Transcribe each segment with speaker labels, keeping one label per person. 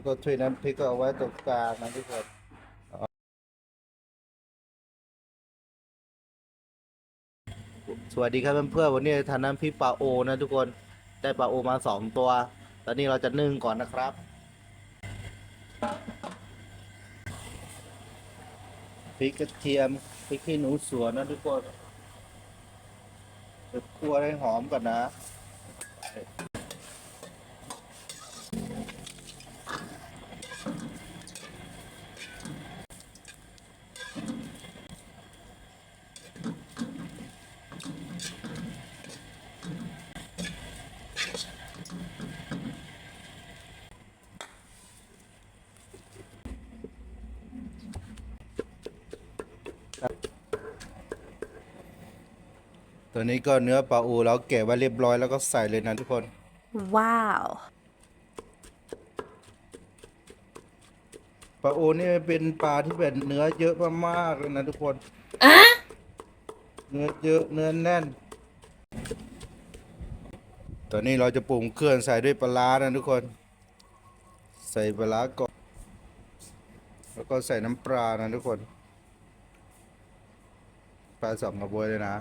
Speaker 1: แล้วก็ถ้วยน้ำพริกก็เอาไว้ตรงกลางนะทุกคนสวัสดีครับเพื่อนๆวันนี้ทานน้ำพริกปลาโอนะทุกคนได้ปลาโอมาสองตัว ตอนนี้เราจะนึ่งก่อนนะครับ พริกกระเทียมพริกขี้หนูสวนนะทุกคนเดี๋ยวคั่วให้หอมก่อนนะ ตัวนี้ก็เนื้อปลาอูเราเก็บไว้เรียบร้อยแล้วก็ใส่เลยนะทุกคน
Speaker 2: Wow.
Speaker 1: ปลาอูนี่เป็นปลาที่เป็นเนื้อเยอะมากๆเลยนะทุกคนเนื้อเยอะเนื้อแน่น ตอนนี้เราจะปรุงเครื่องใส่ด้วยปลาร้านะทุกคน ใส่ปลาร้าก่อนแล้วก็ใส่น้ำปลานะทุกคนปลาสองกระบวยเลยนะ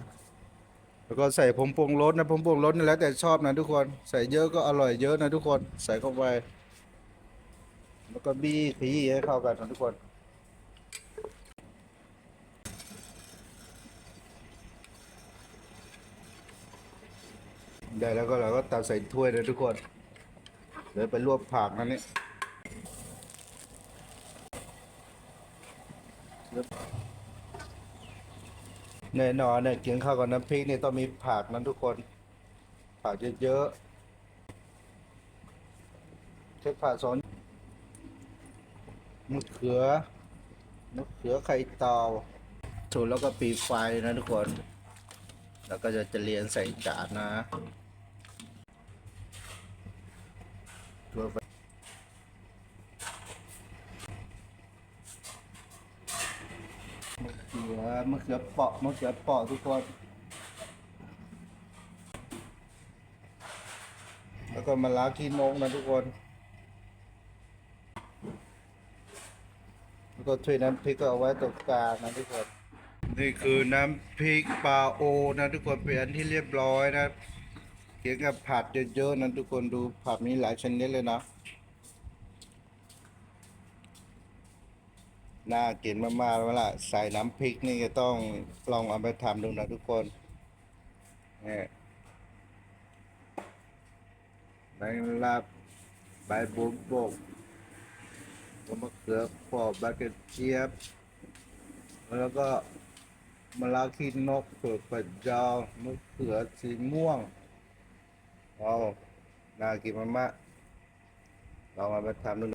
Speaker 1: แล้วก็ใส่ผงปรุงรสนะผงปรุงรสนี่แล้วแต่ชอบนะทุกคน ใส่เยอะก็อร่อยเยอะนะทุกคน ใส่เข้าไป แล้วก็บี้ขยี้ให้เข้ากันนะทุกคนได้แล้วก็เราก็ตักใส่ถ้วยเลยทุกคนเดี๋ยวไปลวกผักนั่นนี่ แน่นอนเนี่ยกินข้าวกับน้ำพริกเนี่ยต้องมีผักนั้นทุกคน ผักเยอะๆเช็คผักสอนมะเขือมะเขือไข่เตาถูแล้วก็ปีไฟนะทุกคน แล้วก็จะจะเรียนใส่จานนะทั่วไปมะ เขือมะเขือเปาะมะเขือเปาะทุกคน แล้วก็มาล้างขี้นกนะทุกคน แล้วก็ถ้วยน้ำพริกก็เอาไว้ตรงกลางนะทุกคน นี่คือน้ำพริกปลาโอนะทุกคนเป็นอันที่เรียบร้อยนะเกี่ยวกับผัดเยอะๆนะทุกคนดูผัดมีหลายชนิดเลยนะ น่ากินมากๆแล้วล่ะใส่น้ำพริกนี่ก็ต้องลองเอาไปทำดูนะทุกคนนี่ใบลาบใบบุบกก็มะเขือปอกใบกระเจี๊ยบ แล้วก็มะระขี้นกเผือกปัดยาวมะเขือสีม่วงว้าน่ากินมากๆลองเอาไปทำดู